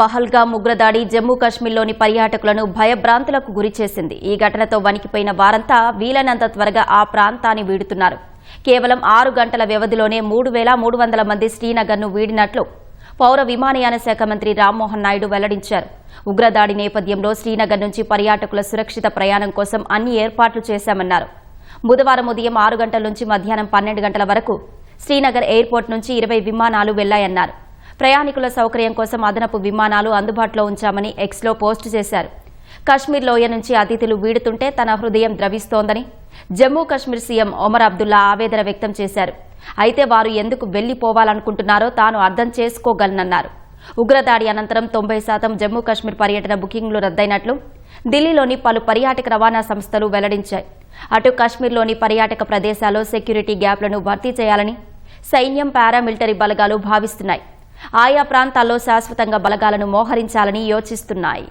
పహల్గా ఉగ్రదాడి జమ్మూ కాశ్మీర్లోని పర్యాటకులను భయభ్రాంతులకు గురిచేసింది ఈ ఘటనతో వణికిపోయిన వారంతా వీలైనంత త్వరగా ఆ ప్రాంతాన్ని వీడుతున్నారు. కేవలం ఆరు గంటల వ్యవధిలోనే మూడు వేల మూడు వందల మంది శ్రీనగర్ను వీడినట్లు పౌర విమానయాన శాఖ మంత్రి రామ్మోహన్ నాయుడు వెల్లడించారు. ఉగ్రదాడి నేపథ్యంలో శ్రీనగర్ నుంచి పర్యాటకుల సురక్షిత ప్రయాణం కోసం అన్ని ఏర్పాట్లు చేశామన్నారు. బుధవారం ఉదయం ఆరు గంటల నుంచి మధ్యాహ్నం పన్నెండు గంటల వరకు శ్రీనగర్ ఎయిర్పోర్ట్ నుంచి ఇరవై విమానాలు వెళ్ళాయన్నారు. ప్రయాణికుల సౌకర్యం కోసం అదనపు విమానాలు అందుబాటులో ఉంచామని ఎక్స్లో పోస్టు చేశారు. కశ్మీర్ లోయ నుంచి అతిథులు వీడుతుంటే తన హృదయం ద్రవిస్తోందని జమ్మూ కశ్మీర్ సీఎం ఒమర్ అబ్దుల్లా ఆవేదన వ్యక్తం చేశారు. అయితే వారు ఎందుకు వెళ్ళిపోవాలనుకుంటున్నారో తాను అర్థం చేసుకోగలనన్నారు. ఉగ్రదాడి అనంతరం తొంభై శాతం జమ్మూ కశ్మీర్ పర్యటన బుకింగ్లు రద్దయినట్లు ఢిల్లీలోని పలు పర్యాటక రవాణా సంస్థలు వెల్లడించాయి. అటు కశ్మీర్లోని పర్యాటక ప్రదేశాల్లో సెక్యూరిటీ గ్యాప్లను భర్తీ చేయాలని సైన్యం పారామిలిటరీ బలగాలు భావిస్తున్నాయి. ఆయా ప్రాంతాల్లో శాశ్వతంగా బలగాలను మోహరించాలని యోచిస్తున్నాయి.